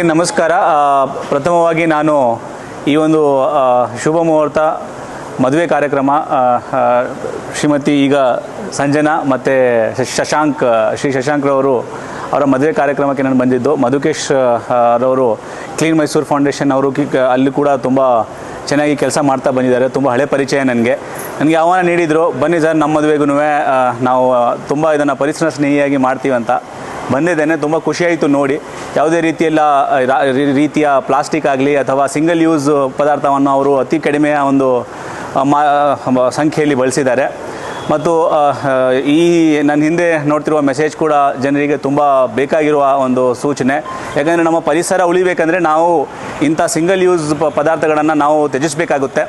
ನಮಸ್ಕಾರ. ಪ್ರಥಮವಾಗಿ ನಾನು ಈ ಒಂದು ಶುಭ ಮುಹೂರ್ತ, ಮದುವೆ ಕಾರ್ಯಕ್ರಮ ಶ್ರೀಮತಿ ಈಗ ಸಂಜನಾ ಮತ್ತು ಶಶಾಂಕ್, ಶ್ರೀ ಶಶಾಂಕ್ರವರು ಅವರ ಮದುವೆ ಕಾರ್ಯಕ್ರಮಕ್ಕೆ ನಾನು ಬಂದಿದ್ದು. ಮಧುಕೇಶ್ ರವರು ಕ್ಲೀನ್ ಮೈಸೂರು ಫೌಂಡೇಶನ್ ಅವರು ಅಲ್ಲಿ ಕೂಡ ತುಂಬ ಚೆನ್ನಾಗಿ ಕೆಲಸ ಮಾಡ್ತಾ ಬಂದಿದ್ದಾರೆ. ತುಂಬ ಹಳೆ ಪರಿಚಯ ನನಗೆ. ನನಗೆ ಆಹ್ವಾನ ನೀಡಿದರು, ಬನ್ನಿ ಸರ್, ನಮ್ಮ ಮದುವೆಗೂ ನಾವು ತುಂಬ ಇದನ್ನು ಪರಿಸರ ಸ್ನೇಹಿಯಾಗಿ ಮಾಡ್ತೀವಂತ ಬಂದಿದ್ದೇನೆ, ತುಂಬ ಖುಷಿಯಾಯಿತು ನೋಡಿ. ಯಾವುದೇ ರೀತಿಯಲ್ಲ ರೀತಿಯ ಪ್ಲಾಸ್ಟಿಕ್ ಆಗಲಿ ಅಥವಾ ಸಿಂಗಲ್ ಯೂಸ್ ಪದಾರ್ಥವನ್ನು ಅವರು ಅತಿ ಕಡಿಮೆಯ ಒಂದು ಮಾ ಸಂಖ್ಯೆಯಲ್ಲಿ ಬಳಸಿದ್ದಾರೆ. ಮತ್ತು ಈ ನನ್ನ ಹಿಂದೆ ನೋಡ್ತಿರುವ ಮೆಸೇಜ್ ಕೂಡ ಜನರಿಗೆ ತುಂಬ ಬೇಕಾಗಿರುವ ಒಂದು ಸೂಚನೆ. ಯಾಕಂದರೆ ನಮ್ಮ ಪರಿಸರ ಉಳಿಬೇಕಂದ್ರೆ ನಾವು ಇಂಥ ಸಿಂಗಲ್ ಯೂಸ್ ಪದಾರ್ಥಗಳನ್ನು ನಾವು ತ್ಯಜಿಸಬೇಕಾಗುತ್ತೆ.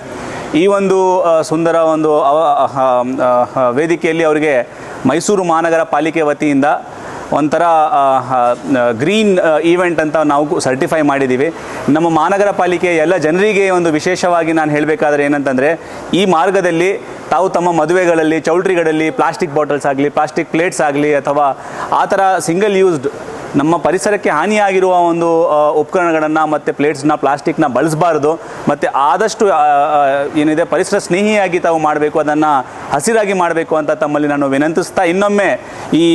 ಈ ಒಂದು ಸುಂದರ ಒಂದು ವೇದಿಕೆಯಲ್ಲಿ ಅವರಿಗೆ ಮೈಸೂರು ಮಹಾನಗರ ಪಾಲಿಕೆ ವತಿಯಿಂದ ಒಂಥರ ಗ್ರೀನ್ ಈವೆಂಟ್ ಅಂತ ನಾವು ಸರ್ಟಿಫೈ ಮಾಡಿದ್ದೀವಿ ನಮ್ಮ ಮಹಾನಗರ ಪಾಲಿಕೆ ಎಲ್ಲ ಜನರಿಗೆ ಒಂದು ವಿಶೇಷವಾಗಿ ನಾನು ಹೇಳಬೇಕಾದ್ರೆ ಏನಂತಂದರೆ, ಈ ಮಾರ್ಗದಲ್ಲಿ ತಾವು ತಮ್ಮ ಮದುವೆಗಳಲ್ಲಿ, ಚೌಲ್ಟ್ರಿಗಳಲ್ಲಿ, ಪ್ಲಾಸ್ಟಿಕ್ ಬಾಟಲ್ಸ್ ಆಗಲಿ, ಪ್ಲಾಸ್ಟಿಕ್ ಪ್ಲೇಟ್ಸ್ ಆಗಲಿ ಅಥವಾ ಆ ಥರ ಸಿಂಗಲ್ ಯೂಸ್ಡ್ ನಮ್ಮ ಪರಿಸರಕ್ಕೆ ಹಾನಿಯಾಗಿರುವ ಒಂದು ಉಪಕರಣಗಳನ್ನು ಮತ್ತು ಪ್ಲೇಟ್ಸ್ನ, ಪ್ಲಾಸ್ಟಿಕ್ನ ಬಳಸಬಾರ್ದು. ಮತ್ತು ಆದಷ್ಟು ಏನಿದೆ, ಪರಿಸರ ಸ್ನೇಹಿಯಾಗಿ ತಾವು ಮಾಡಬೇಕು, ಅದನ್ನು ಹಸಿರಾಗಿ ಮಾಡಬೇಕು ಅಂತ ತಮ್ಮಲ್ಲಿ ನಾನು ವಿನಂತಿಸ್ತಾ, ಇನ್ನೊಮ್ಮೆ ಈ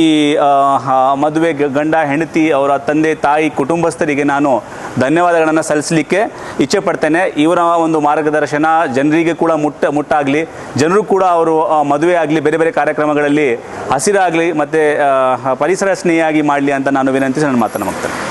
ಮದುವೆ ಗಂಡ ಹೆಂಡತಿ, ಅವರ ತಂದೆ, ತಾಯಿ, ಕುಟುಂಬಸ್ಥರಿಗೆ ನಾನು ಧನ್ಯವಾದಗಳನ್ನು ಸಲ್ಲಿಸಲಿಕ್ಕೆ ಇಚ್ಛೆ ಪಡ್ತೇನೆ. ಇವರ ಒಂದು ಮಾರ್ಗದರ್ಶನ ಜನರಿಗೆ ಕೂಡ ಮುಟ್ಟ, ಮುಟ್ಟಾಗಲಿ. ಜನರು ಕೂಡ ಅವರು ಮದುವೆ ಆಗಲಿ, ಬೇರೆ ಬೇರೆ ಕಾರ್ಯಕ್ರಮಗಳಲ್ಲಿ ಹಸಿರಾಗಲಿ, ಮತ್ತು ಪರಿಸರ ಸ್ನೇಹಿಯಾಗಿ ಮಾಡಲಿ ಅಂತ ನಾನು ವಿನಂತಿಸಿ ನಾನು ಮಾತನ್ನು ಮುಗ್ತೇನೆ.